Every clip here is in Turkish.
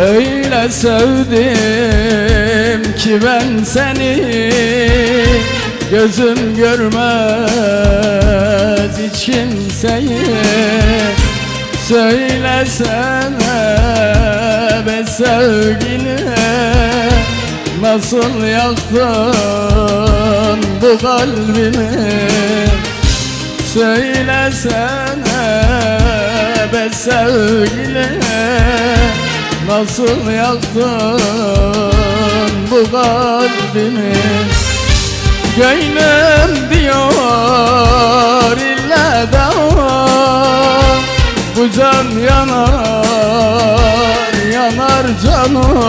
Öyle sevdim ki ben seni Gözüm görmez hiç kimseyi. Söylesene be sevgili Nasıl yaktın bu kalbimi? Söylesene be sevgili Nasıl yaktın bu kalbimi? Gönlüm diyor ille de o Bu can yanar yanar canım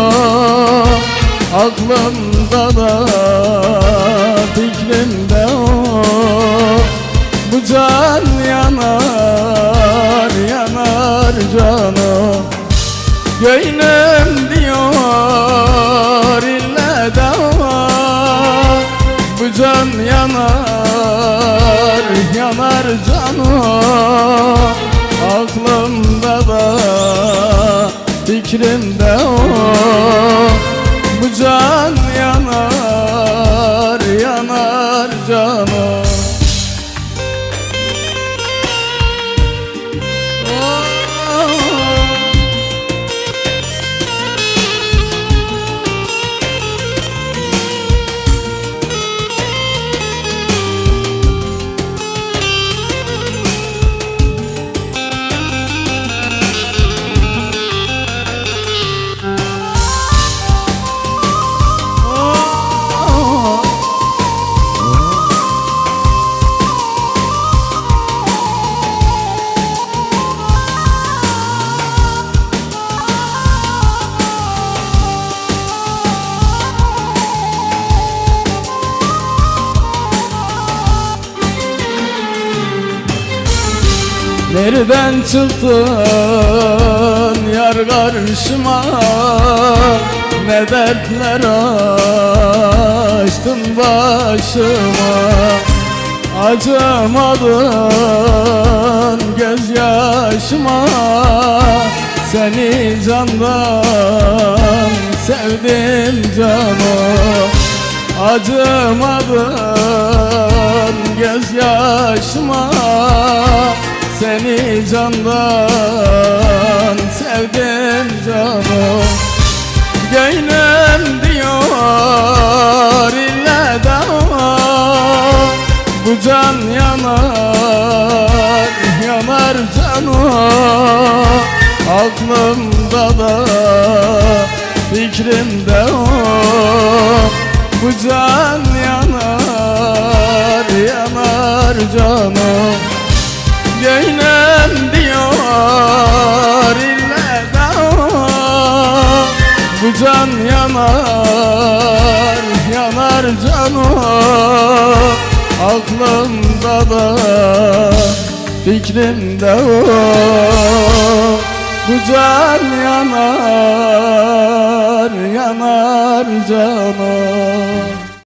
Aklımda da fikrimde o. Bu can yanar Gönlüm diyor ille de var Bu can yanar yanar canım Aklımda da fikrimde o. Bu can yanar Nereden çıktın yar karşıma. Ne dertler açtın başıma. Acımadın gözyaşıma. Seni candan sevdim canım. Acımadın gözyaşıma Seni candan sevdim canım Gönlüm diyor ille de var Bu can yanar yanar canım Aklımda da fikrimde o. Bu can yanar yanar canım Gönlüm diyor ille Bu can yanar yanar canım Aklımda da fikrimde o. Bu can yanar yanar canım